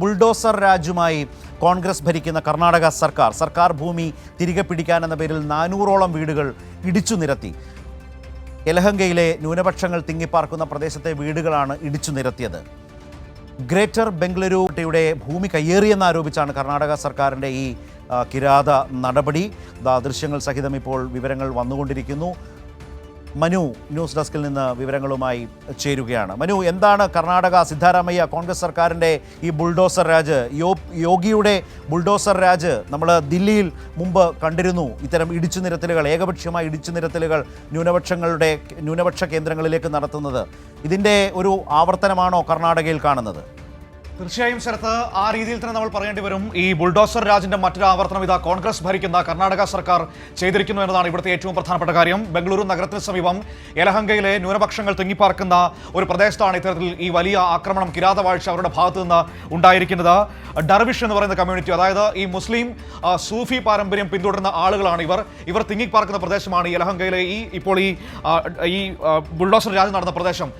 Bulldozer രാജുമായി Congress ഭരിക്കുന്ന കർണാടക സർക്കാർ സർക്കാർ ഭൂമി തിരികെ പിടിക്കാനെന്ന പേരിൽ നാനൂറോളം വീടുകൾ ഇടിച്ചു നിരത്തി. യലഹങ്കയിലെ ന്യൂനപക്ഷങ്ങൾ തിങ്ങിപ്പാർക്കുന്ന പ്രദേശത്തെ വീടുകളാണ് ഇടിച്ചു നിരത്തിയത്. ഗ്രേറ്റർ ബംഗളൂരുയുടെ ഭൂമി കയ്യേറിയെന്നാരോപിച്ചാണ് കർണാടക സർക്കാരിന്റെ ഈ കിരാത നടപടി. ദൃശ്യങ്ങൾ സഹിതം ഇപ്പോൾ വിവരങ്ങൾ വന്നുകൊണ്ടിരിക്കുന്നു. മനു ന്യൂസ് ഡെസ്കിൽ നിന്ന് വിവരങ്ങളുമായി ചേരുകയാണ്. മനു എന്താണ് കർണാടക സിദ്ധാരാമയ്യ കോൺഗ്രസ് സർക്കാരിന്റെ ഈ ബുൾഡോസർ രാജ്? യോഗിയുടെ ബുൾഡോസർ രാജ് നമ്മൾ ദില്ലിയിൽ മുമ്പ് കണ്ടിരുന്നു. ഇത്തരം ഇടിച്ചു നിരത്തലുകൾ ഏകപക്ഷീയമായ ഇടിച്ചു നിരത്തലുകൾ ന്യൂനപക്ഷങ്ങളുടെ ന്യൂനപക്ഷ കേന്ദ്രങ്ങളിലേക്ക് നടത്തുന്നത്. ഇതിന്റെ ഒരു ആവർത്തനമാണോ കർണാടകയിൽ കാണുന്നത്? തീർച്ചയായും ശരത്ത് ആ രീതിയിൽ തന്നെ നമ്മൾ പറയേണ്ടി വരും. ഈ ബുൾഡോസർ രാജിന്റെ മറ്റൊരു ആവർത്തനം ഇതാ കോൺഗ്രസ് ഭരിക്കുന്ന കർണാടക സർക്കാർ ചെയ്തിരിക്കുന്നു എന്നതാണ് ഇവിടുത്തെ ഏറ്റവും പ്രധാനപ്പെട്ട കാര്യം. ബംഗളൂരു നഗരത്തിന് സമീപം യലഹങ്കയിലെ ന്യൂനപക്ഷങ്ങൾ തിങ്ങിപ്പാർക്കുന്ന ഒരു പ്രദേശത്താണ് ഇത്തരത്തിൽ ഈ വലിയ ആക്രമണം കിരാതവാഴ്ച അവരുടെ ഭാഗത്തു നിന്ന് ഉണ്ടായിരിക്കുന്നത്. ഡർവിഷ് എന്ന് പറയുന്ന കമ്മ്യൂണിറ്റി അതായത് ഈ മുസ്ലിം സൂഫി പാരമ്പര്യം പിന്തുടരുന്ന ആളുകളാണ് ഇവർ. ഇവർ തിങ്ങിപ്പാർക്കുന്ന പ്രദേശമാണ് യലഹങ്കയിലെ ഈ ഇപ്പോൾ ഈ ഈ ബുൾഡോസർ രാജ് നടന്ന പ്രദേശം.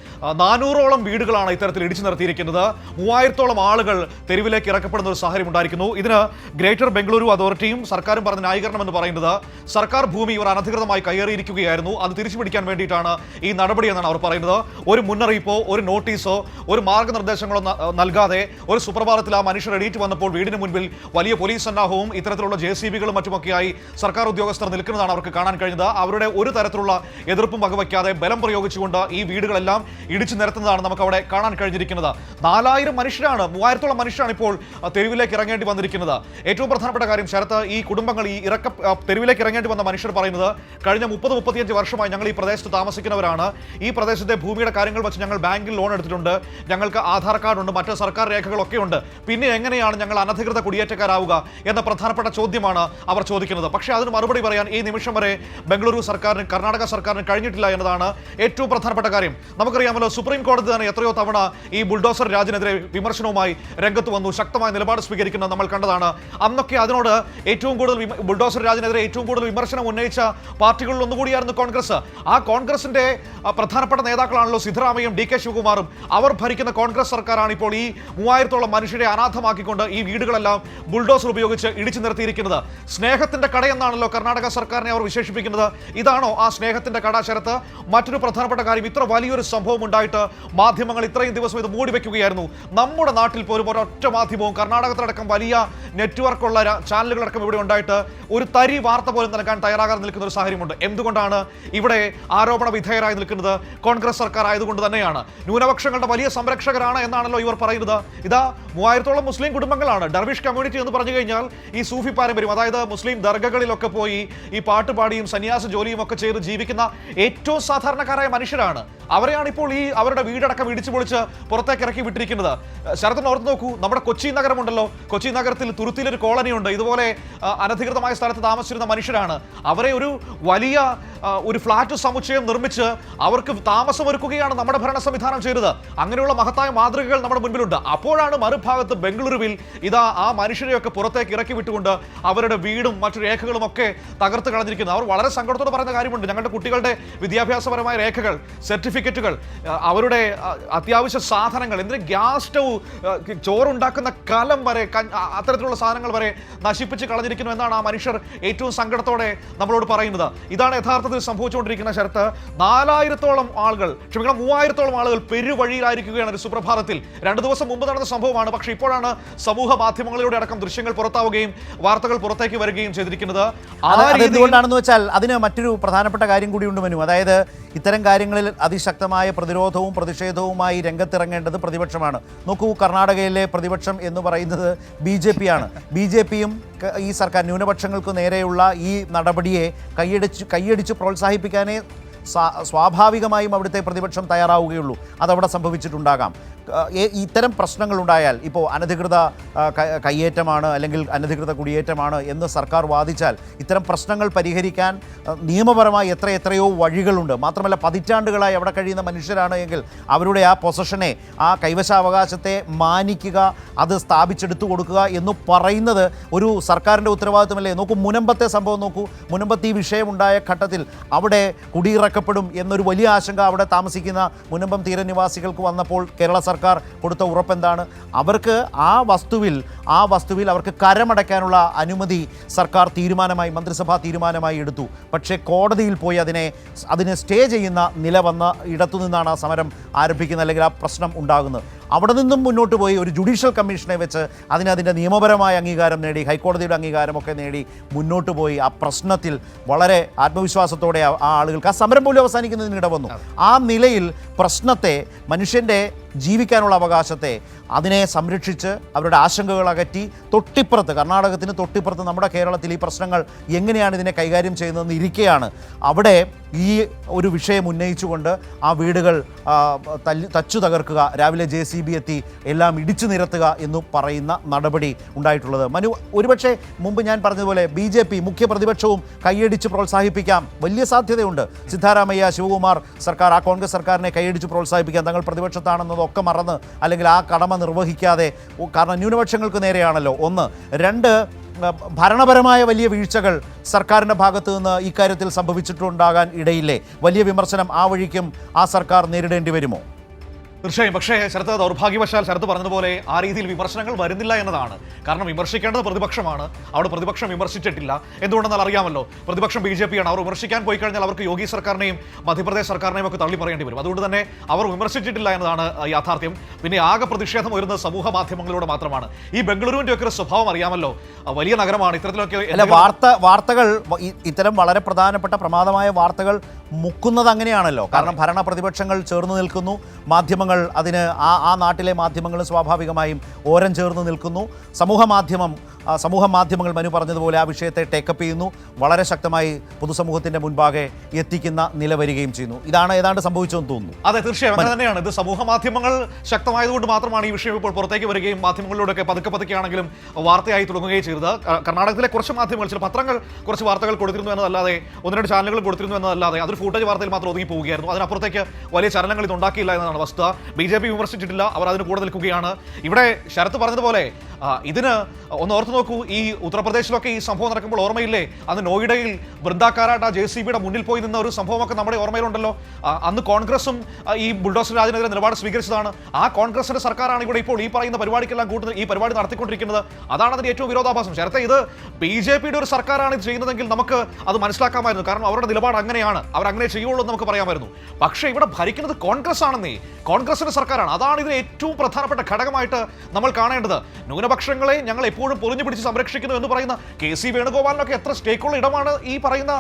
നാനൂറോളം വീടുകളാണ് ഇത്തരത്തിൽ ഇടിച്ചു നിർത്തിയിരിക്കുന്നത്. മൂവായിരത്തോളം ആളുകൾ തെരുവിലേക്ക് ഇറക്കപ്പെടുന്ന ഒരു സാഹചര്യം ഉണ്ടായിരിക്കുന്നു. ഇതിന് ഗ്രേറ്റർ ബംഗളൂരു അതോറിറ്റിയും സർക്കാരും പറഞ്ഞ ന്യായീകരണം എന്ന് പറയുന്നത് സർക്കാർ ഭൂമി ഇവർ അനധികൃതമായി കയറിയിരിക്കുകയായിരുന്നു അത് തിരിച്ചു പിടിക്കാൻ വേണ്ടിയിട്ടാണ് ഈ നടപടി എന്നാണ് അവർ പറയുന്നത്. ഒരു മുന്നറിയിപ്പോ ഒരു നോട്ടീസോ ഒരു മാർഗനിർദ്ദേശങ്ങളോ നൽകാതെ ഒരു സുപ്രഭാതത്തിൽ ആ മനുഷ്യർ എണീറ്റ് വന്നപ്പോൾ വീടിന് മുൻപിൽ വലിയ പോലീസ് സന്നാഹവും ഇത്തരത്തിലുള്ള ജെ സി ബികളും മറ്റുമൊക്കെയായി സർക്കാർ ഉദ്യോഗസ്ഥർ നിൽക്കുന്നതാണ് അവർക്ക് കാണാൻ കഴിഞ്ഞത്. അവരുടെ ഒരു തരത്തിലുള്ള എതിർപ്പും വകവയ്ക്കാതെ ബലം പ്രയോഗിച്ചുകൊണ്ട് ഈ വീടുകളെല്ലാം ഇടിച്ചു നിരത്തുന്നതാണ് നമുക്ക് അവിടെ കാണാൻ കഴിഞ്ഞിരിക്കുന്നത്. നാലായിരം മനുഷ്യരാണ് മൂവായിരത്തോളം മനുഷ്യരാണ് ഇപ്പോൾ തെരുവിലേക്ക് ഇറങ്ങേണ്ടി വന്നിരിക്കുന്നത്. ഏറ്റവും പ്രധാനപ്പെട്ട കാര്യം ശരത്ത് ഈ കുടുംബങ്ങൾ ഈ ഇറക്ക തെരുവിലേക്ക് ഇറങ്ങേണ്ടി വന്ന മനുഷ്യർ പറയുന്നത് കഴിഞ്ഞ മുപ്പത് മുപ്പത്തിയഞ്ച് വർഷമായി ഞങ്ങൾ ഈ പ്രദേശത്ത് താമസിക്കുന്നവരാണ്. ഈ പ്രദേശത്തെ ഭൂമിയുടെ കാര്യങ്ങൾ വെച്ച് ഞങ്ങൾ ബാങ്കിൽ ലോൺ എടുത്തിട്ടുണ്ട്. ഞങ്ങൾക്ക് ആധാർ കാർഡുണ്ട് മറ്റ് സർക്കാർ രേഖകളൊക്കെ ഉണ്ട്. പിന്നെ എങ്ങനെയാണ് ഞങ്ങൾ അനധികൃത കുടിയേറ്റക്കാരാവുക എന്ന പ്രധാനപ്പെട്ട ചോദ്യമാണ് അവർ ചോദിക്കുന്നത്. പക്ഷേ അതിന് മറുപടി പറയാൻ ഈ നിമിഷം വരെ ബംഗളൂരു സർക്കാരിന് കർണാടക സർക്കാരിന് കഴിഞ്ഞിട്ടില്ല എന്നതാണ് ഏറ്റവും പ്രധാനപ്പെട്ട കാര്യം. നമുക്കറിയാമല്ലോ സുപ്രീം കോടതി തന്നെ എത്രയോ തവണ ഈ ബുൾഡോസർ രാജിനെതിരെ വിമർശനവുമായി രംഗത്ത് വന്നു. ശക്തമായ നിലപാട് സ്വീകരിക്കുന്നത് നമ്മൾ കണ്ടതാണ്. അന്നൊക്കെ അതിനോട് ഏറ്റവും കൂടുതൽ ബുൾഡോസർ രാജിനെതിരെ ഏറ്റവും കൂടുതൽ വിമർശനം ഉന്നയിച്ച പാർട്ടികളിൽ ഒന്നുകൂടിയായിരുന്നു കോൺഗ്രസ്. ആ കോൺഗ്രസിന്റെ പ്രധാനപ്പെട്ട നേതാക്കളാണല്ലോ സിദ്ധരാമയും ഡി കെ ശിവകുമാറും. അവർ ഭരിക്കുന്ന കോൺഗ്രസ് സർക്കാരാണ് ഇപ്പോൾ ഈ മൂവായിരത്തോളം മനുഷ്യരെ അനാഥമാക്കിക്കൊണ്ട് ഈ വീടുകളെല്ലാം ബുൾഡോസർ ഉപയോഗിച്ച് ഇടിച്ചു നിർത്തിയിരിക്കുന്നത്. സ്നേഹത്തിന്റെ കടയെന്നാണല്ലോ കർണാടക സർക്കാരിനെ അവർ വിശേഷിപ്പിക്കുന്നത്. ഇതാണോ ആ സ്നേഹത്തിന്റെ കട ശരത്ത് മറ്റൊരു പ്രധാനപ്പെട്ട കാര്യം ഇത്ര വലിയൊരു സംഭവം ഉണ്ടായിട്ട് മാധ്യമങ്ങൾ ഇത്രയും ദിവസം ഇത് മൂടി വെക്കുകയായിരുന്നു നമ്മുടെ നാട്ടിൽ പോലും ഒരൊറ്റ മാധ്യമവും കർണാടകത്തിലടക്കം വലിയ നെറ്റ്വർക്കുള്ള ചാനലുകളടക്കം ഇവിടെ ഉണ്ടായിട്ട് ഒരു തരി വാർത്ത പോലും നൽകാൻ തയ്യാറാകാതെ നിൽക്കുന്ന ഒരു സാഹചര്യമുണ്ട്. എന്തുകൊണ്ടാണ് ഇവിടെ ആരോപണ വിധേയരായി നിൽക്കുന്നത്? കോൺഗ്രസ് സർക്കാർ ആയതുകൊണ്ട് തന്നെയാണ്. ന്യൂനപക്ഷങ്ങളുടെ വലിയ സംരക്ഷകരാണ് എന്നാണല്ലോ ഇവർ പറയുന്നത്. ഇതാ മൂവായിരത്തോളം മുസ്ലിം കുടുംബങ്ങളാണ്. ഡർവിഷ് കമ്മ്യൂണിറ്റി എന്ന് പറഞ്ഞു കഴിഞ്ഞാൽ ഈ സൂഫി പാരമ്പര്യം അതായത് മുസ്ലിം ദർഗകളിലൊക്കെ പോയി ഈ പാട്ടുപാടിയും സന്യാസ ജോലിയും ഒക്കെ ചെയ്ത് ജീവിക്കുന്ന ഏറ്റവും സാധാരണക്കാരായ മനുഷ്യരാണ്. അവരെയാണ് ഇപ്പോൾ ഈ അവരുടെ വീടടക്കം ഇടിച്ചു പൊളിച്ച് പുറത്തേക്ക് ഇറക്കി വിട്ടിരിക്കുന്നത്. ശരത്തിന് ഓർത്ത് നോക്കൂ. നമ്മുടെ കൊച്ചി നഗരമുണ്ടല്ലോ. കൊച്ചി നഗരത്തിൽ തുരുത്തിയിലൊരു കോളനിയുണ്ട്. ഇതുപോലെ അനധികൃതമായ സ്ഥലത്ത് താമസിച്ചിരുന്ന മനുഷ്യരാണ്. അവരെ ഒരു വലിയ ഒരു ഫ്ലാറ്റ് സമുച്ചയം നിർമ്മിച്ച് അവർക്ക് താമസമൊരുക്കുകയാണ് നമ്മുടെ ഭരണ സംവിധാനം ചെയ്തത്. അങ്ങനെയുള്ള മഹത്തായ മാതൃകകൾ നമ്മുടെ മുൻപിലുണ്ട്. അപ്പോഴാണ് മറുഭാഗത്ത് ബംഗളൂരുവിൽ ഇതാ ആ മനുഷ്യരെയൊക്കെ പുറത്തേക്ക് ഇറക്കി വിട്ടുകൊണ്ട് അവരുടെ വീടും മറ്റു രേഖകളും ഒക്കെ തകർത്ത് കളഞ്ഞിരിക്കുന്നത്. അവർ വളരെ സങ്കടത്തോടെ പറയുന്ന കാര്യമുണ്ട്. ഞങ്ങളുടെ കുട്ടികളുടെ വിദ്യാഭ്യാസപരമായ രേഖകൾ സർട്ടിഫിക്കറ്റുകൾ അവരുടെ അത്യാവശ്യ സാധനങ്ങൾ എന്തിന് ഗ്യാസ് സ്റ്റവ് ചോറുണ്ടാക്കുന്ന കലം വരെ അത്തരത്തിലുള്ള സാധനങ്ങൾ വരെ നശിപ്പിച്ച് കളഞ്ഞിരിക്കുന്നു എന്നാണ് ആ മനുഷ്യർ ഏറ്റവും സങ്കടത്തോടെ നമ്മളോട് പറയുന്നത്. ഇതാണ് യഥാർത്ഥത്തിൽ സംഭവിച്ചുകൊണ്ടിരിക്കുന്ന ശരത്ത് നാലായിരത്തോളം ആളുകൾ ക്ഷമിക്കണം മൂവായിരത്തോളം ആളുകൾ പെരുവഴിയിലായിരിക്കുകയാണ് ഒരു സുപ്രഭാതത്തിൽ. രണ്ടു ദിവസം മുമ്പ് നടന്ന സംഭവമാണ്. പക്ഷേ ഇപ്പോഴാണ് സമൂഹ മാധ്യമങ്ങളിലൂടെ അടക്കം ദൃശ്യങ്ങൾ പുറത്താവുകയും വാർത്തകൾ പുറത്തേക്ക് വരികയും ചെയ്തിരിക്കുന്നത്. എന്തുകൊണ്ടാണെന്ന് വെച്ചാൽ അതിന് മറ്റൊരു പ്രധാനപ്പെട്ട കാര്യം കൂടി ഉണ്ട് മനു. അതായത് ഇത്തരം കാര്യങ്ങളിൽ അതിശക്തമായ പ്രതിരോധവും പ്രതിഷേധവുമായി രംഗത്തിറങ്ങേണ്ടത് പ്രതിപക്ഷമാണ്. നോക്കൂ കർണാടകയിലെ പ്രതിപക്ഷം എന്ന് പറയുന്നത് ബി ജെ പി ആണ്. ബി ജെ പിയും ഈ സർക്കാർ ന്യൂനപക്ഷങ്ങൾക്ക് നേരെയുള്ള ഈ നടപടിയെ കൈയടിച്ച് കൈയടിച്ച് പ്രോത്സാഹിപ്പിക്കാനേ സ്വാഭാവികമായും അവിടുത്തെ പ്രതിപക്ഷം തയ്യാറാവുകയുള്ളൂ. അതവിടെ സംഭവിച്ചിട്ടുണ്ടാകാം. ഇത്തരം പ്രശ്നങ്ങളുണ്ടായാൽ ഇപ്പോൾ അനധികൃത കയ്യേറ്റമാണ് അല്ലെങ്കിൽ അനധികൃത കുടിയേറ്റമാണ് എന്ന് സർക്കാർ വാദിച്ചാൽ ഇത്തരം പ്രശ്നങ്ങൾ പരിഹരിക്കാൻ നിയമപരമായി എത്ര എത്രയോ വഴികളുണ്ട്. മാത്രമല്ല പതിറ്റാണ്ടുകളായി അവിടെ കഴിയുന്ന മനുഷ്യരാണ് എങ്കിൽ അവരുടെ ആ പൊസഷനെ ആ കൈവശാവകാശത്തെ മാനിക്കുക അത് സ്ഥാപിച്ചെടുത്തു കൊടുക്കുക എന്ന് പറയുന്നത് ഒരു സർക്കാരിന്റെ ഉത്തരവാദിത്വമല്ലേ? നോക്കൂ മുനമ്പത്തെ സംഭവം നോക്കൂ. മുനമ്പത്ത് ഈ വിഷയമുണ്ടായ ഘട്ടത്തിൽ അവിടെ കുടിയിറക്കപ്പെടും എന്നൊരു വലിയ ആശങ്ക അവിടെ താമസിക്കുന്ന മുനമ്പം തീരനിവാസികൾക്ക് വന്നപ്പോൾ കേരള സർക്കാർ സർക്കാർ കൊടുത്ത ഉറപ്പെന്താണ്? അവർക്ക് ആ വസ്തുവിൽ ആ വസ്തുവിൽ അവർക്ക് കരമടയ്ക്കാനുള്ള അനുമതി സർക്കാർ തീരുമാനമായി മന്ത്രിസഭാ തീരുമാനമായി എടുത്തു. പക്ഷേ കോടതിയിൽ പോയി അതിനെ അതിനെ സ്റ്റേ ചെയ്യുന്ന നില വന്ന ഇടത്തു നിന്നാണ് ആ സമരം ആരംഭിക്കുന്നത് അല്ലെങ്കിൽ ആ പ്രശ്നം ഉണ്ടാകുന്നത്. അവിടെ നിന്നും മുന്നോട്ട് പോയി ഒരു ജുഡീഷ്യൽ കമ്മീഷനെ വെച്ച് അതിന് അതിന്റെ നിയമപരമായ അംഗീകാരം നേടി ഹൈക്കോടതിയുടെ അംഗീകാരമൊക്കെ നേടി മുന്നോട്ട് പോയി. ആ പ്രശ്നത്തിൽ വളരെ ആത്മവിശ്വാസത്തോടെ ആ ആളുകൾക്ക് ആ സമരം പോലും അവസാനിക്കുന്നതിന് ഇടവന്നു ആ നിലയിൽ പ്രശ്നത്തെ മനുഷ്യന്റെ ജീവിക്കാനുള്ള അവകാശത്തെ അതിനെ സംരക്ഷിച്ച് അവരുടെ ആശങ്കകൾ അകറ്റി തൊട്ടിപ്പുറത്ത് കർണാടകത്തിന് തൊട്ടിപ്പുറത്ത് നമ്മുടെ കേരളത്തിൽ ഈ പ്രശ്നങ്ങൾ എങ്ങനെയാണ് ഇതിനെ കൈകാര്യം ചെയ്യുന്നതെന്ന് ഇരിക്കെയാണ്. അവിടെ ഈ ഒരു വിഷയം ഉന്നയിച്ചുകൊണ്ട് ആ വീടുകൾ തല്ലി തച്ചു തകർക്കുക രാവിലെ ജെ സി ബി എത്തി എല്ലാം ഇടിച്ചു നിരത്തുക എന്ന് പറയുന്ന നടപടി ഉണ്ടായിട്ടുള്ളത്. മനു ഒരുപക്ഷെ മുമ്പ് ഞാൻ പറഞ്ഞതുപോലെ ബി ജെ പി മുഖ്യ പ്രതിപക്ഷവും കൈയടിച്ച് പ്രോത്സാഹിപ്പിക്കാം. വലിയ സാധ്യതയുണ്ട്. സിദ്ധാരാമയ്യ ശിവകുമാർ സർക്കാർ ആ കോൺഗ്രസ് സർക്കാരിനെ കൈയടിച്ച് പ്രോത്സാഹിപ്പിക്കാം. തങ്ങൾ പ്രതിപക്ഷത്താണെന്നതൊക്കെ മറന്ന് അല്ലെങ്കിൽ ആ കടമ നിർവഹിക്കാതെ കാരണം ന്യൂനപക്ഷങ്ങൾക്ക് നേരെയാണല്ലോ. ഒന്ന്. രണ്ട് ഭരണപരമായ വലിയ വീഴ്ചകൾ സർക്കാരിന്റെ ഭാഗത്തു നിന്ന് ഇക്കാര്യത്തിൽ സംഭവിച്ചിട്ടുണ്ടാകാൻ ഇടയില്ലേ? വലിയ വിമർശനം ആ വഴിക്കും ആ സർക്കാർ നേരിടേണ്ടി വരുമോ? തീർച്ചയായും. പക്ഷേ ശരത്ത് ദൗർഭാഗ്യവശാൽ ശരത്ത് പറഞ്ഞതുപോലെ ആ രീതിയിൽ വിമർശനങ്ങൾ വരുന്നില്ല എന്നതാണ്. കാരണം വിമർശിക്കേണ്ടത് പ്രതിപക്ഷമാണ്. അവിടെ പ്രതിപക്ഷം വിമർശിച്ചിട്ടില്ല. എന്തുകൊണ്ടെന്നാൽ അറിയാമല്ലോ പ്രതിപക്ഷം ബി ജെ പി ആണ് അവർ വിമർശിക്കാൻ പോയി കഴിഞ്ഞാൽ അവർക്ക് യോഗി സർക്കാരിനെയും മധ്യപ്രദേശ് സർക്കാരിനെയും ഒക്കെ തള്ളി പറയേണ്ടി വരും. അതുകൊണ്ട് തന്നെ അവർ വിമർശിച്ചിട്ടില്ല എന്നതാണ് യാഥാർത്ഥ്യം. പിന്നെ ആകെ പ്രതിഷേധം വരുന്നത് സമൂഹ മാധ്യമങ്ങളിലൂടെ മാത്രമാണ്. ഈ ബംഗളൂരുവിന്റെ ഒക്കെ ഒരു സ്വഭാവം അറിയാമല്ലോ. വലിയ നഗരമാണ്. ഇത്തരത്തിലൊക്കെ വാർത്ത വാർത്തകൾ ഇത്തരം വളരെ പ്രധാനപ്പെട്ട പ്രമാദമായ വാർത്തകൾ മുക്കുന്നത് അങ്ങനെയാണല്ലോ. കാരണം ഭരണ പ്രതിപക്ഷങ്ങൾ ചേർന്ന് നിൽക്കുന്നു മാധ്യമങ്ങൾ അതിന് ആ ആ നാട്ടിലെ മാധ്യമങ്ങൾ സ്വാഭാവികമായും ഓരം ചേർന്ന് നിൽക്കുന്നു. സമൂഹ മാധ്യമം സമൂഹ മാധ്യമങ്ങൾ മനു പറഞ്ഞതുപോലെ ആ വിഷയത്തെ ടേക്കപ്പ് ചെയ്യുന്നു. വളരെ ശക്തമായി പൊതുസമൂഹത്തിന്റെ മുൻപാകെ എത്തിക്കുന്ന നില വരികയും ചെയ്യുന്നു. ഇതാണ് ഏതാണ്ട് സംഭവിച്ചതെന്ന് തോന്നുന്നു. അതെ തീർച്ചയായും അങ്ങനെ തന്നെയാണ്. ഇത് സമൂഹ മാധ്യമങ്ങൾ ശക്തമായതുകൊണ്ട് മാത്രമാണ് ഈ വിഷയം ഇപ്പോൾ പുറത്തേക്ക് വരികയും മാധ്യമങ്ങളിലൂടെയൊക്കെ പതുക്കെ പതുക്കെയാണെങ്കിലും വാർത്തയായി തുടങ്ങുകയും ചെയ്തത്. കർണാടകത്തിലെ കുറച്ച് മാധ്യമങ്ങൾ ചില പത്രങ്ങൾ കുറച്ച് വാർത്തകൾ കൊടുത്തിരുന്നു എന്നതല്ലാതെ ഒന്ന് രണ്ട് ചാനലുകൾ കൊടുത്തിരുന്നു എന്നതല്ലാതെ അതൊരു ഫൂട്ടേജ് വാർത്തയിൽ മാത്രം ഒതുങ്ങി പോവുകയായിരുന്നു. അതിനപ്പുറത്തേക്ക് വലിയ ചലനങ്ങൾ ഇത് ഉണ്ടാക്കിയില്ല എന്നതാണ് വസ്തുത. ബി ജെ പി വിമർശിച്ചിട്ടില്ല അവർ അതിന് കൂടെ നിൽക്കുകയാണ്. ഇവിടെ ശരത്ത് പറഞ്ഞതുപോലെ ഇതിന് ഒന്ന് ഓർത്ത് നോക്കൂ ഈ ഉത്തർപ്രദേശിലൊക്കെ ഈ സംഭവം നടക്കുമ്പോൾ ഓർമ്മയില്ലേ? അന്ന് നോയിഡയിൽ വൃന്ദാക്കാരാട്ട ജെ സി ബിയുടെ മുന്നിൽ പോയി നിന്ന ഒരു സംഭവമൊക്കെ നമ്മുടെ ഓർമ്മയിലുണ്ടല്ലോ. അന്ന് കോൺഗ്രസും ഈ ബുൾഡോസർ രാജനെതിരെ നിലപാട് സ്വീകരിച്ചതാണ്. ആ കോൺഗ്രസിന്റെ സർക്കാരാണ് ഇവിടെ ഇപ്പോൾ ഈ പറയുന്ന പരിപാടിക്കെല്ലാം കൂട്ടുന്നത് ഈ പരിപാടി നടത്തിക്കൊണ്ടിരിക്കുന്നത്. അതാണ് അതിന് ഏറ്റവും വിരോധാഭാസം. ശരത്തെ ഇത് ബി ജെ പിയുടെ ഒരു സർക്കാരാണ് ഇത് ചെയ്യുന്നതെങ്കിൽ നമുക്ക് അത് മനസ്സിലാക്കാമായിരുന്നു. കാരണം അവരുടെ നിലപാട് അങ്ങനെയാണ്. അവർ അങ്ങനെ ചെയ്യുള്ളൂ എന്ന് നമുക്ക് പറയാമായിരുന്നു. പക്ഷേ ഇവിടെ ഭരിക്കുന്നത് കോൺഗ്രസ് ആണെന്നേ കോൺഗ്രസിന്റെ സർക്കാരാണ്. അതാണ് ഇതിന് ഏറ്റവും പ്രധാനപ്പെട്ട ഘടകമായിട്ട് നമ്മൾ കാണേണ്ടത്. ന്യൂനപക്ഷങ്ങളെ ഞങ്ങൾ എപ്പോഴും പൊറിഞ്ഞു പിടിച്ച് സംരക്ഷിക്കുന്നു എന്ന് പറയുന്ന കെ സി വേണുഗോപാലിനൊക്കെ എത്ര സ്റ്റേക്കുള്ള ഇടമാണ് ഈ പറയുന്ന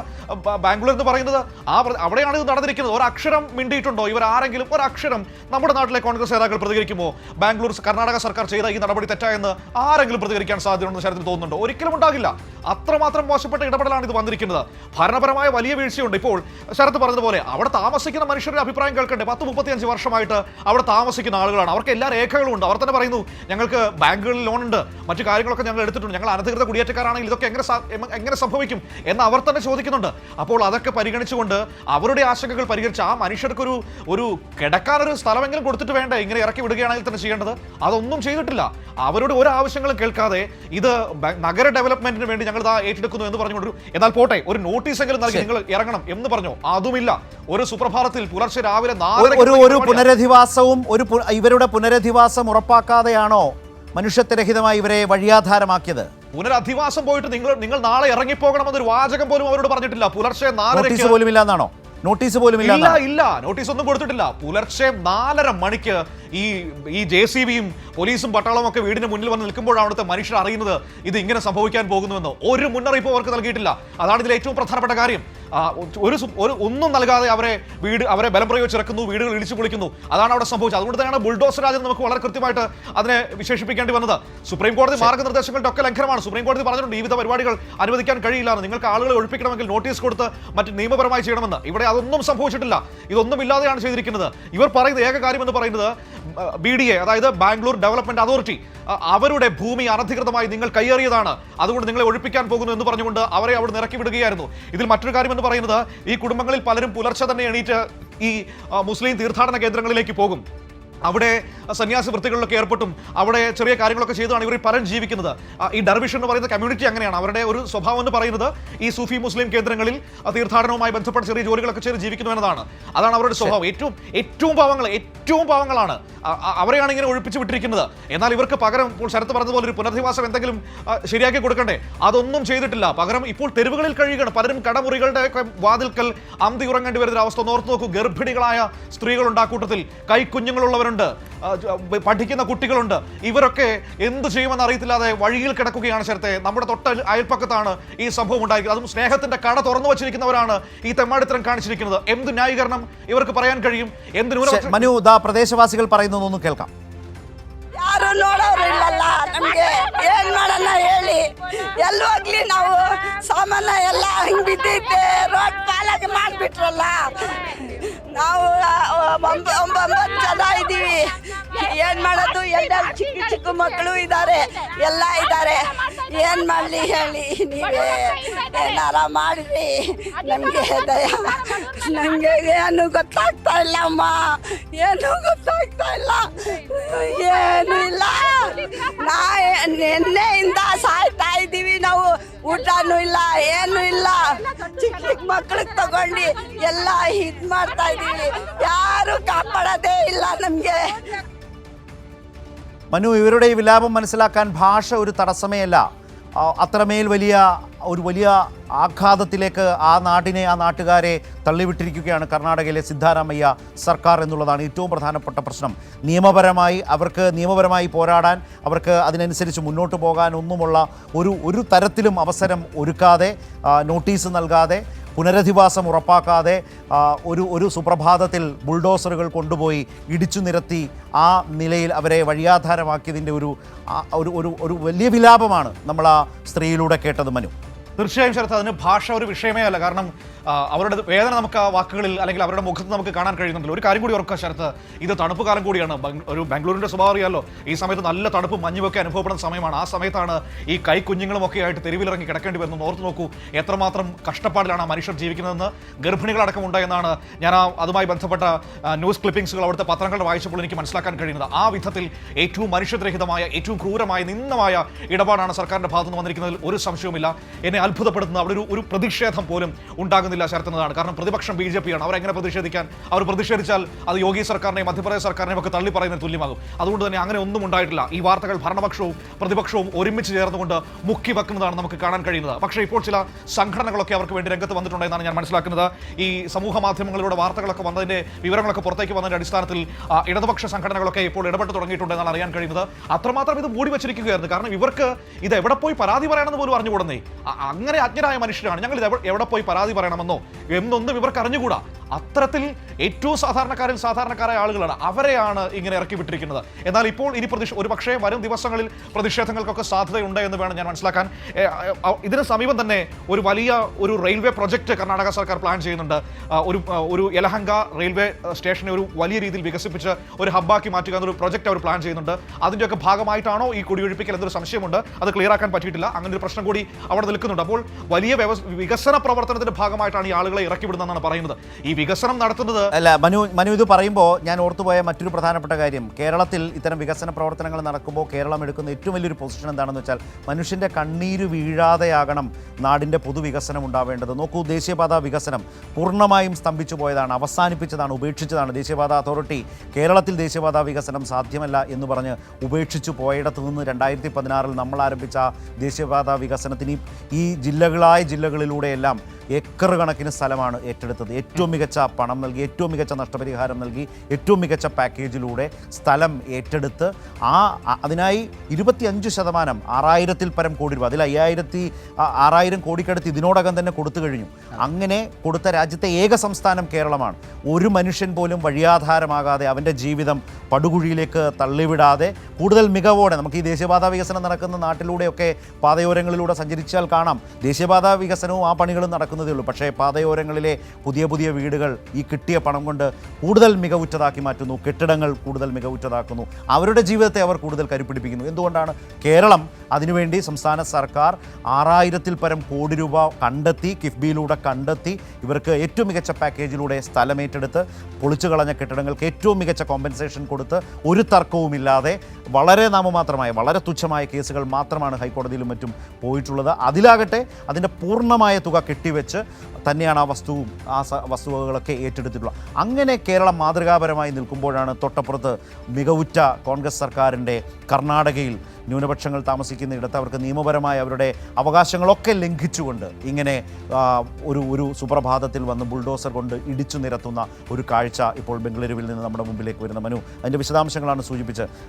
ബാംഗ്ലൂർ എന്ന് പറയുന്നത്. ആ അവിടെയാണ് ഇത് നടന്നിരിക്കുന്നത്. ഒരക്ഷരം മിണ്ടിയിട്ടുണ്ടോ? ഇവർ ആരെങ്കിലും ഒരക്ഷരം നമ്മുടെ നാട്ടിലെ കോൺഗ്രസ് നേതാക്കൾ പ്രതികരിക്കുമോ? ബാംഗ്ലൂർ കർണാടക സർക്കാർ ചെയ്ത ഈ നടപടി തെറ്റായെന്ന് ആരെങ്കിലും പ്രതികരിക്കാൻ സാധ്യതയുണ്ടെന്ന് ശരത്തിന് തോന്നുന്നുണ്ടോ? ഒരിക്കലും ഉണ്ടാകില്ല. അത്രമാത്രം മോശപ്പെട്ട ഇടപെടലാണ് ഇത് വന്നിരിക്കുന്നത്. ഭരണപരമായ വലിയ വീഴ്ചയുണ്ട് ഇപ്പോൾ. ശരത്ത് പറഞ്ഞതുപോലെ അവിടെ താമസിക്കുന്ന മനുഷ്യരുടെ അഭിപ്രായം കേൾക്കണ്ടേ? പത്ത് മുപ്പത്തിയഞ്ച് വർഷമായിട്ട് അവിടെ താമസിക്കുന്ന ആളുകളാണ്. അവർക്ക് എല്ലാ രേഖകളും ഉണ്ട്. അവർ തന്നെ പറയുന്നു ഞങ്ങൾക്ക് ബാങ്കുകളിൽ ലോൺ ഉണ്ട്. മറ്റു കാര്യങ്ങളൊക്കെ ഞങ്ങൾ എടുത്തിട്ടുണ്ട്. ഞങ്ങൾ അനധികൃത കുടിയേറ്റക്കാരാണെങ്കിൽ ഇതൊക്കെ എങ്ങനെ എങ്ങനെ സംഭവിക്കും? എന്ന് അവർ തന്നെ ചോദിക്കുന്നുണ്ട്. അപ്പോൾ അതൊക്കെ പരിഗണിച്ചുകൊണ്ട് അവരുടെ ആശങ്കകൾ പരിഹരിച്ച് ആ മനുഷ്യർക്കൊരു ഒരു കിടക്കാനൊരു സ്ഥലമെങ്കിലും കൊടുത്തിട്ട് വേണ്ട? ഇങ്ങനെ ഇറക്കി വിടുകയാണെങ്കിൽ തന്നെ ചെയ്യേണ്ടത്? അതൊന്നും ചെയ്തിട്ടില്ല. അവരുടെ ഒരു ആവശ്യങ്ങളും കേൾക്കാതെ ഇത് നഗര ഡെവലപ്മെന്റിന് വേണ്ടി ഞങ്ങൾ ഇതാ ഏറ്റെടുക്കുന്നു എന്ന് പറഞ്ഞുകൊണ്ട് എന്നാൽ പോട്ടെ ഒരു നോട്ടീസ് എങ്കിലും നൽകി നിങ്ങൾ ഇറങ്ങണം എന്ന് പറഞ്ഞു. അതുമില്ല. ഒരു സുപ്രഭാതത്തിൽ പുലർച്ചെ രാവിലെ ഒരു- നാലരയ്ക്ക് പുനരധിവാസവും ഒരു ഇവരുടെ പുനരധിവാസം ഉറപ്പാക്കാതെയാണോ മനുഷ്യത്വരഹിതമായി ഇവരെ വഴിയാധാരമാക്കിയത്? പുനരധിവാസം പോയിട്ട് നിങ്ങൾ നിങ്ങൾ നാളെ ഇറങ്ങിപ്പോകണമെന്നൊരു വാചകം പോലും അവരോട് പറഞ്ഞിട്ടില്ല. പുലർച്ചെ നാലരയ്ക്ക് നോട്ടീസ് പോലും ഇല്ലാന്നാണോ നോട്ടീസ് പോലും ഇല്ല ഇല്ല? നോട്ടീസ് ഒന്നും കൊടുത്തിട്ടില്ല. പുലർച്ചെ നാലര മണിക്ക് ഈ ഈ ജെ സി ബിയും പോലീസും പട്ടാളവും ഒക്കെ വീടിന് മുന്നിൽ വന്ന് നിൽക്കുമ്പോഴാണ് അവിടുത്തെ മനുഷ്യർ അറിയുന്നത് ഇത് ഇങ്ങനെ സംഭവിക്കാൻ പോകുന്നുവെന്ന്. ഒരു മുന്നറിയിപ്പ് അവർക്ക് നൽകിയിട്ടില്ല. അതാണ് ഇതിൽ ഏറ്റവും പ്രധാനപ്പെട്ട കാര്യം. ഒരു ഒരു ഒന്നും നൽകാതെ അവരെ വീട് അവരെ ബലം പ്രയോഗിച്ചിറക്കുന്നു വീടുകൾ ഇടിച്ചു പൊളിക്കുന്നു. അതാണ് അവിടെ സംഭവിച്ചത്. അതുകൊണ്ട് തന്നെയാണ് ബുൾഡോസർ രാജ്യം നമുക്ക് വളരെ കൃത്യമായിട്ട് അതിനെ വിശേഷിപ്പിക്കേണ്ടി വന്നത്. സുപ്രീം കോടതി മാർഗനിർദ്ദേശങ്ങളുടെ ഒക്കെ ലംഘനമാണ്. സുപ്രീം കോടതി പറഞ്ഞിട്ടുണ്ട് ഈ പരിപാടികൾ അനുവദിക്കാൻ കഴിയില്ല എന്ന്. നിങ്ങൾക്ക് ആളുകളെ ഒഴിപ്പിക്കണമെങ്കിൽ നോട്ടീസ് കൊടുത്ത് മറ്റ് നിയമപരമായി ചെയ്യണമെന്ന്. ഇവിടെ അതൊന്നും സംഭവിച്ചിട്ടില്ല. ഇതൊന്നും ഇല്ലാതെയാണ് ചെയ്തിരിക്കുന്നത്. ഇവർ പറയുന്നത് ഏക കാര്യം എന്ന് പറയുന്നത് ബി ഡി എ അതായത് ബാംഗ്ലൂർ ഡെവലപ്മെന്റ് അതോറിറ്റി അവരുടെ ഭൂമി അനധികൃതമായി നിങ്ങൾ കയ്യേറിയതാണ് അതുകൊണ്ട് നിങ്ങളെ ഒഴിപ്പിക്കാൻ പോകുന്നു എന്ന് പറഞ്ഞുകൊണ്ട് അവരെ അവിടെ ഇറക്കി വിടുകയായിരുന്നു. ഇതിൽ മറ്റൊരു കാര്യം എന്ന് പറയുന്നത് ഈ കുടുംബങ്ങളിൽ പലരും പുലർച്ചെ തന്നെ എണീറ്റ് ഈ മുസ്ലിം തീർത്ഥാടന കേന്ദ്രങ്ങളിലേക്ക് പോകും. അവിടെ സന്യാസി വൃത്തികളിലൊക്കെ ഏർപ്പെട്ടും അവിടെ ചെറിയ കാര്യങ്ങളൊക്കെ ചെയ്താണ് ഇവർ പരം ജീവിക്കുന്നത്. ഈ ഡർവിഷ് എന്ന് പറയുന്ന കമ്മ്യൂണിറ്റി അങ്ങനെയാണ്. അവരുടെ ഒരു സ്വഭാവം എന്ന് പറയുന്നത് ഈ സൂഫി മുസ്ലിം കേന്ദ്രങ്ങളിൽ തീർത്ഥാടനവുമായി ബന്ധപ്പെട്ട ചെറിയ ജോലികളൊക്കെ ചെയ്ത് ജീവിക്കുന്നു എന്നതാണ്. അതാണ് അവരുടെ സ്വഭാവം. ഏറ്റവും ഏറ്റവും പാവങ്ങൾ ഏറ്റവും പാവങ്ങളാണ്. അവരെയാണ് ഇങ്ങനെ ഒഴിപ്പിച്ച് വിട്ടിരിക്കുന്നത്. എന്നാൽ ഇവർക്ക് പകരം ഇപ്പോൾ ശരത്ത് പറഞ്ഞതുപോലെ ഒരു പുനരധിവാസം എന്തെങ്കിലും ശരിയാക്കി കൊടുക്കണ്ടേ? അതൊന്നും ചെയ്തിട്ടില്ല. പകരം ഇപ്പോൾ തെരുവുകളിൽ കഴിയുകയാണ്. പലരും കടമുറികളുടെ വാതിൽക്കൽ അന്തി ഉറങ്ങേണ്ടി വരുന്ന ഒരു അവസ്ഥ ഓർത്ത് നോക്കൂ. ഗർഭിണികളായ സ്ത്രീകളുണ്ട് ആ കൂട്ടത്തിൽ. കൈക്കുഞ്ഞുങ്ങളുള്ളവരുണ്ട്. ആ, ജ- പഠിക്കുന്ന കുട്ടികളുണ്ട് ഇവരൊക്കെ എന്ത് ചെയ്യുമെന്ന് അറിയത്തില്ലാതെ വഴിയിൽ കിടക്കുകയാണ് ശരത്തെ നമ്മുടെ തൊട്ട അയൽപ്പക്കത്താണ് ഈ സംഭവം ഉണ്ടായിരിക്കുന്നത് അതും സ്നേഹത്തിന്റെ കട തുറന്നു വച്ചിരിക്കുന്നവരാണ് ഈ തെമ്മാടിത്തരം കാണിച്ചിരിക്കുന്നത് എന്ത് ന്യായീകരണം ഇവർക്ക് പറയാൻ കഴിയും എന്ത് ന്യൂനപക്ഷ മനു ദാ പ്രദേശവാസികൾ പറയുന്നതൊന്ന് കേൾക്കാം ಯಾರು ನೋಡೋರು ಇಲ್ಲಲ್ಲ ನಮ್ಗೆ ಏನ್ ಮಾಡೋಣ ಹೇಳಿ ಎಲ್ಲಿ ಹೋಗ್ಲಿ ನಾವು ಸಾಮಾನ ಎಲ್ಲ ಹಿಂಗ್ ಬಿದ್ದೈತೆ ರೋಡ್ ಪಾಲಾಗಿ ಮಾಡ್ಬಿಟ್ರಲ್ಲ ನಾವು ಆ, ಒಂಬ- ಒಂಬೊಂಬತ್ತು ಜನ ಇದ್ದೀವಿ. ಏನ್ ಮಾಡೋದು? ಎಲ್ಲ ಚಿಕ್ಕ ಚಿಕ್ಕ ಮಕ್ಕಳು ಇದ್ದಾರೆ. ಎಲ್ಲ ಇದ್ದಾರೆ. ಏನ್ ಮಾಡ್ಲಿ ಹೇಳಿ? ನೀವೇ ಏನಾರ ಮಾಡ್ರಿ. ನಮ್ಗೆ ದಯ ನಂಗೆ ಏನು ಗೊತ್ತಾಗ್ತಾ ಇಲ್ಲ ಅಮ್ಮ ಏನು ಗೊತ್ತಾಗ್ತಾ ಇಲ್ಲ. ಏನು ಇಲ್ಲ. ನಾ ನಿನ್ನೆಯಿಂದ ಸಾಯ್ ಊಟನೂ ಇಲ್ಲ ಏನು ಇಲ್ಲ ಚಿಕ್ಕ ಚಿಕ್ಕ ಮಕ್ಳಿಗೆ ತಗೊಂಡು ಎಲ್ಲ ಇದ್ ಮಾಡ್ತಾ ಇದೀವಿ ಯಾರು ಕಾಪಾಡೋದೇ ಇಲ್ಲ ನಮ್ಗೆ മനു ഇവരുടെ ഈ വിലാപം മനസ്സിലാക്കാൻ ഭാഷ ഒരു തടസ്സമേ അല്ല ആ, അത്രമേൽ വലിയ ഒരു വലിയ ആഘാതത്തിലേക്ക് ആ നാടിനെ ആ നാട്ടുകാരെ തള്ളിവിട്ടിരിക്കുകയാണ് കർണാടകയിലെ സിദ്ധാരാമയ്യ സർക്കാർ എന്നുള്ളതാണ് ഏറ്റവും പ്രധാനപ്പെട്ട പ്രശ്നം. നിയമപരമായി അവർക്ക് നിയമപരമായി പോരാടാൻ അവർക്ക് അതിനനുസരിച്ച് മുന്നോട്ട് പോകാൻ ഒന്നുമുള്ള ഒരു ഒരു തരത്തിലും അവസരം ഒരുക്കാതെ നോട്ടീസ് നൽകാതെ പുനരധിവാസം ഉറപ്പാക്കാതെ ഒരു ഒരു സുപ്രഭാതത്തിൽ ബുൾഡോസറുകൾ കൊണ്ടുപോയി ഇടിച്ചു നിരത്തി ആ നിലയിൽ അവരെ വഴിയാധാരമാക്കിയതിന്റെ ഒരു ഒരു ഒരു വലിയ വിലാപമാണ് നമ്മൾ ആ സ്ത്രീയിലൂടെ കേട്ടത് മനു. തീർച്ചയായും ശരത്ത് അതിന് ഭാഷ ഒരു വിഷയമേ അല്ല. കാരണം അവരുടെ വേദന നമുക്ക് ആ വാക്കുകളിൽ അല്ലെങ്കിൽ അവരുടെ മുഖത്ത് നമുക്ക് കാണാൻ കഴിയുന്നുണ്ട് ഒരു കാര്യം കൂടി ഓർക്കുക ശരത്ത് ഇത് തണുപ്പ് കാലം കൂടിയാണ്. ഒരു ബാംഗ്ലൂരിന്റെ സ്വഭാവം അറിയാലോ. ഈ സമയത്ത് നല്ല തണുപ്പ് മഞ്ഞുമൊക്കെ അനുഭവപ്പെടുന്ന സമയമാണ്. ആ സമയത്താണ് ഈ കൈ കുഞ്ഞുങ്ങളും ഒക്കെ ആയിട്ട് തെരുവിലിറങ്ങി കിടക്കേണ്ടി വരുന്നത്. ഓർത്ത് നോക്കൂ എത്രമാത്രം കഷ്ടപ്പാടിലാണ് ആ മനുഷ്യർ ജീവിക്കുന്നതെന്ന് ഗർഭിണികളടക്കം ഉണ്ടായെന്നാണ് ഞാൻ ആ അതുമായി ബന്ധപ്പെട്ട ന്യൂസ് ക്ലിപ്പിംഗ്സുകൾ അവിടുത്തെ പത്രങ്ങൾ വായിച്ചപ്പോൾ എനിക്ക് മനസ്സിലാക്കാൻ കഴിയുന്നത്. ആ വിധത്തിൽ ഏറ്റവും മനുഷ്യരഹിതമായ ഏറ്റവും ക്രൂരമായ നിന്ദമായ ഇടപാടാണ് സർക്കാരിന്റെ ഭാഗത്തുനിന്ന് വന്നിരിക്കുന്നതിൽ ഒരു സംശയവുമില്ല. എന്നെ അത്ഭുതപ്പെടുത്തുന്ന അവിടെ ഒരു ഒരു പ്രതിഷേധം പോലും ഉണ്ടാകുന്നില്ല. ശരത്തുന്നതാണ് കാരണം പ്രതിപക്ഷം ബി ജെ പിയാണ്. അവരെങ്ങനെ പ്രതിഷേധിക്കാൻ? അവർ പ്രതിഷേധിച്ചാൽ അത് യോഗി സർക്കാരിനെയും മധ്യപ്രദേശ് സർക്കാരിനെയും ഒക്കെ തള്ളി പറയുന്നതിന് തുല്യമാകും. അതുകൊണ്ട് തന്നെ അങ്ങനെ ഒന്നും ഉണ്ടായിട്ടില്ല. ഈ വാർത്തകൾ ഭരണപക്ഷവും പ്രതിപക്ഷവും ഒരുമിച്ച് ചേർന്നുകൊണ്ട് മുക്കി വെക്കുന്നതാണ് നമുക്ക് കാണാൻ കഴിയുന്നത്. പക്ഷേ ഇപ്പോൾ ചില സംഘടനകളൊക്കെ അവർക്ക് വേണ്ടി രംഗത്ത് വന്നിട്ടുണ്ടെന്നാണ് ഞാൻ മനസ്സിലാക്കുന്നത്. ഈ സമൂഹ മാധ്യമങ്ങളിലൂടെ വാർത്തകളൊക്കെ വന്നതിന്റെ വിവരങ്ങളൊക്കെ പുറത്തേക്ക് വന്നതിന്റെ അടിസ്ഥാനത്തിൽ ഇടതുപക്ഷ സംഘടനകളൊക്കെ ഇപ്പോൾ ഇടപെട്ട് തുടങ്ങിയിട്ടുണ്ടെന്നാണ് അറിയാൻ കഴിയുന്നത്. അത്രമാത്രം ഇത് മൂടി വെച്ചിരിക്കുകയായിരുന്നു. കാരണം ഇവർക്ക് ഇത് എവിടെ പോയി പരാതി പറയണമെന്ന് പോലും അറിഞ്ഞുകൂടുന്നേ. അങ്ങനെ അജ്ഞരായ മനുഷ്യരാണ്. ഞങ്ങൾ ഇത് എവിടെ- പോയി പരാതി പറയണമെന്നോ എന്നൊന്നും ഇവർക്ക് അറിഞ്ഞുകൂടാ. അത്തരത്തിൽ ഏറ്റവും സാധാരണക്കാരിൽ സാധാരണക്കാരായ ആളുകളാണ്. അവരെയാണ് ഇങ്ങനെ ഇറക്കി വിട്ടിരിക്കുന്നത്. എന്നാൽ ഇപ്പോൾ ഇനി പ്രതിഷ ഒരു പക്ഷേ വരും ദിവസങ്ങളിൽ പ്രതിഷേധങ്ങൾക്കൊക്കെ സാധ്യതയുണ്ട് എന്ന് വേണം ഞാൻ മനസ്സിലാക്കാൻ. ഇതിന് സമീപം തന്നെ ഒരു വലിയ ഒരു റെയിൽവേ പ്രൊജക്ട് കർണാടക സർക്കാർ പ്ലാൻ ചെയ്യുന്നുണ്ട്. ഒരു ഒരു യലഹങ്ക റെയിൽവേ സ്റ്റേഷനെ ഒരു വലിയ രീതിയിൽ വികസിപ്പിച്ച് ഒരു ഹബ്ബാക്കി മാറ്റുക എന്നൊരു പ്രൊജക്ട് അവർ പ്ലാൻ ചെയ്യുന്നുണ്ട്. അതിന്റെയൊക്കെ ഭാഗമായിട്ടാണോ ഈ കുടിയൊഴിപ്പിക്കൽ എന്നൊരു സംശയമുണ്ട്. അത് ക്ലിയർ ആക്കാൻ പറ്റിയിട്ടില്ല. അങ്ങനെ ഒരു പ്രശ്നം കൂടി അവിടെ നിൽക്കുന്നുണ്ട്. അപ്പോൾ വലിയ വികസന പ്രവർത്തനത്തിന്റെ ഭാഗമായിട്ടാണ് ഈ ആളുകളെ ഇറക്കി വിടുന്നതെന്നാണ് പറയുന്നത്. ഈ വികസനം നടത്തുന്നത്? അല്ല മനു മനു ഇത് പറയുമ്പോൾ ഞാൻ ഓർത്തുപോയ മറ്റൊരു പ്രധാനപ്പെട്ട കാര്യം. കേരളത്തിൽ ഇത്തരം വികസന പ്രവർത്തനങ്ങൾ നടക്കുമ്പോൾ കേരളം എടുക്കുന്ന ഏറ്റവും വലിയൊരു പൊസിഷൻ എന്താണെന്ന് വെച്ചാൽ മനുഷ്യന്റെ കണ്ണീര് വീഴാതെയാകണം നാടിന്റെ പൊതുവികസനം ഉണ്ടാവേണ്ടത്. നോക്കൂ ദേശീയപാതാ വികസനം പൂർണമായും സ്തംഭിച്ചു പോയതാണ് അവസാനിപ്പിച്ചതാണ് ഉപേക്ഷിച്ചതാണ്. ദേശീയപാത അതോറിറ്റി കേരളത്തിൽ ദേശീയപാതാ വികസനം സാധ്യമല്ല എന്ന് പറഞ്ഞ് ഉപേക്ഷിച്ചു പോയിടത്തു നിന്ന് രണ്ടായിരത്തി പതിനാറിൽ നമ്മൾ ആരംഭിച്ച ദേശീയപാതാ വികസനത്തിന് ഈ ജില്ലകളായ ജില്ലകളിലൂടെയെല്ലാം ഏക്കർ കണക്കിന് സ്ഥലമാണ് ഏറ്റെടുത്തത്. ഏറ്റവും മികച്ച പണം നൽകി ഏറ്റവും മികച്ച നഷ്ടപരിഹാരം നൽകി ഏറ്റവും മികച്ച പാക്കേജിലൂടെ സ്ഥലം ഏറ്റെടുത്ത് ആ അതിനായി ഇരുപത്തിയഞ്ച് ശതമാനം ആറായിരത്തിൽ പരം കോടി രൂപ അതിൽ അയ്യായിരത്തി ആറായിരം കോടിക്കടുത്ത് ഇതിനോടകം തന്നെ കൊടുത്തു കഴിഞ്ഞു. അങ്ങനെ കൊടുത്ത രാജ്യത്തെ ഏക സംസ്ഥാനം കേരളമാണ്. ഒരു മനുഷ്യൻ പോലും വഴിയാധാരമാകാതെ അവന്റെ ജീവിതം പടുകുഴിയിലേക്ക് തള്ളിവിടാതെ കൂടുതൽ മികവോടെ നമുക്ക് ഈ ദേശീയപാത വികസനം നടക്കുന്ന നാട്ടിലൂടെയൊക്കെ പാതയോരങ്ങളിലൂടെ സഞ്ചരിച്ചാൽ കാണാം. ദേശീയപാത വികസനവും ആ പണികളും നടക്കുന്നതേ ഉള്ളൂ. പക്ഷേ പാതയോരങ്ങളിലെ പുതിയ പുതിയ വീടുകൾ ഈ കിട്ടിയ പണം കൊണ്ട് കൂടുതൽ മികവുറ്റതാക്കി മാറ്റുന്നു കെട്ടിടങ്ങൾ കൂടുതൽ മികവുറ്റതാക്കുന്നു അവരുടെ ജീവിതത്തെ അവർ കൂടുതൽ കരുപ്പിടിപ്പിക്കുന്നു. എന്തുകൊണ്ടാണ് കേരളം അതിനുവേണ്ടി സംസ്ഥാന സർക്കാർ ആറായിരത്തിൽ പരം കോടി രൂപ കണ്ടെത്തി കിഫ്ബിയിലൂടെ കണ്ടെത്തി ഇവർക്ക് ഏറ്റവും മികച്ച പാക്കേജിലൂടെ സ്ഥലം ഏറ്റെടുത്ത് പൊളിച്ചു കളഞ്ഞ കെട്ടിടങ്ങൾക്ക് ഏറ്റവും മികച്ച കോമ്പൻസേഷൻ കൊടുത്ത് ഒരു തർക്കവുമില്ലാതെ വളരെ നാമമാത്രമായ വളരെ തുച്ഛമായ കേസുകൾ മാത്രമാണ് ഹൈക്കോടതിയിലും മറ്റും പോയിട്ടുള്ളത്. അതിലാകട്ടെ അതിന്റെ പൂർണമായ തുക കെട്ടിവെച്ച് തന്നെയാണ് ആ വസ്തുവും ആ സ- വസ്തുവകകളൊക്കെ ഏറ്റെടുത്തിട്ടുള്ള അങ്ങനെ കേരളം മാതൃകാപരമായി നിൽക്കുമ്പോഴാണ് തൊട്ടപ്പുറത്ത് മികവുറ്റ കോൺഗ്രസ് സർക്കാരിന്റെ കർണാടകയിൽ ന്യൂനപക്ഷങ്ങൾ താമസിക്കുന്ന ഇടത്ത് അവർക്ക് നിയമപരമായ അവരുടെ അവകാശങ്ങളൊക്കെ ലംഘിച്ചുകൊണ്ട് ഇങ്ങനെ ഒരു ഒരു സുപ്രഭാതത്തിൽ വന്ന് ബുൾഡോസർ കൊണ്ട് ഇടിച്ചു നിരത്തുന്ന ഒരു കാഴ്ച ഇപ്പോൾ ബംഗളൂരുവിൽ നിന്ന് നമ്മുടെ മുമ്പിലേക്ക് വരുന്ന മനു. അതിന്റെ വിശദാംശങ്ങളാണ് സൂചിപ്പിച്ച്